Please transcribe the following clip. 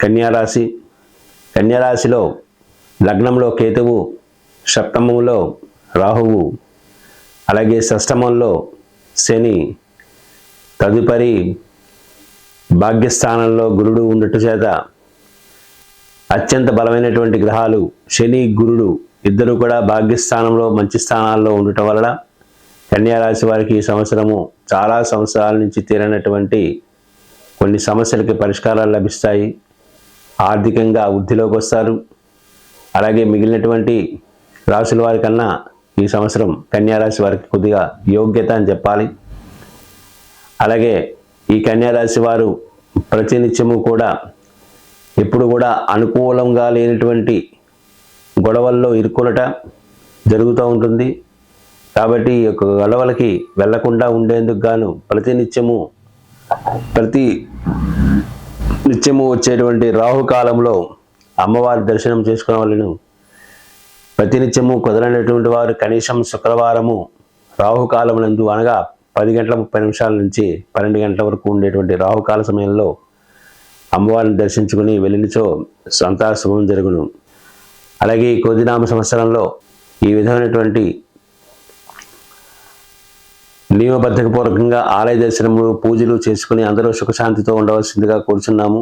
కన్యారాశి. కన్యారాశిలో లగ్నంలో కేతువు సప్తమంలో రాహువు అలాగే షష్టమంలో శని. తదుపరి భాగ్యస్థానంలో గురుడు ఉండటం చేత అత్యంత బలమైనటువంటి గ్రహాలు శని గురుడు ఇద్దరు కూడా భాగ్యస్థానంలో మంచి స్థానాల్లో ఉండటం వలన కన్యారాశి వారికి ఈ సంవత్సరము చాలా సంవత్సరాల నుంచి తీరనటువంటి కొన్ని సమస్యలకి పరిష్కారాలు లభిస్తాయి. ఆర్థికంగా వృద్ధిలోకి వస్తారు. అలాగే మిగిలినటువంటి రాశుల వారి కన్నా ఈ సంవత్సరం కన్యారాశి వారికి కొద్దిగా యోగ్యత అని చెప్పాలి. అలాగే ఈ కన్యారాశి వారు ప్రతినిత్యము కూడా ఎప్పుడు కూడా అనుకూలంగా లేనటువంటి గొడవల్లో ఇరుక్కునట జరుగుతూ ఉంటుంది. కాబట్టి ఈ యొక్క గొడవలకి వెళ్ళకుండా ఉండేందుకు గాను ప్రతినిత్యము ప్రతి నిత్యము వచ్చేటువంటి రాహుకాలంలో అమ్మవారి దర్శనం చేసుకునే వాళ్ళను ప్రతినిత్యము కుదరనటువంటి వారు కనీసం శుక్రవారము రాహుకాలం నందు అనగా పది గంటల ముప్పై నిమిషాల నుంచి పన్నెండు గంటల వరకు ఉండేటువంటి రాహుకాల సమయంలో అమ్మవారిని దర్శించుకుని వెళ్ళినచో సంతా శుభం జరుగును. అలాగే ఈ కొద్దినామ సంవత్సరంలో ఈ విధమైనటువంటి నియమబద్ధపూర్వకంగా ఆలయ దర్శనములు పూజలు చేసుకుని అందరూ సుఖశాంతితో ఉండవలసిందిగా కోరుచున్నాము.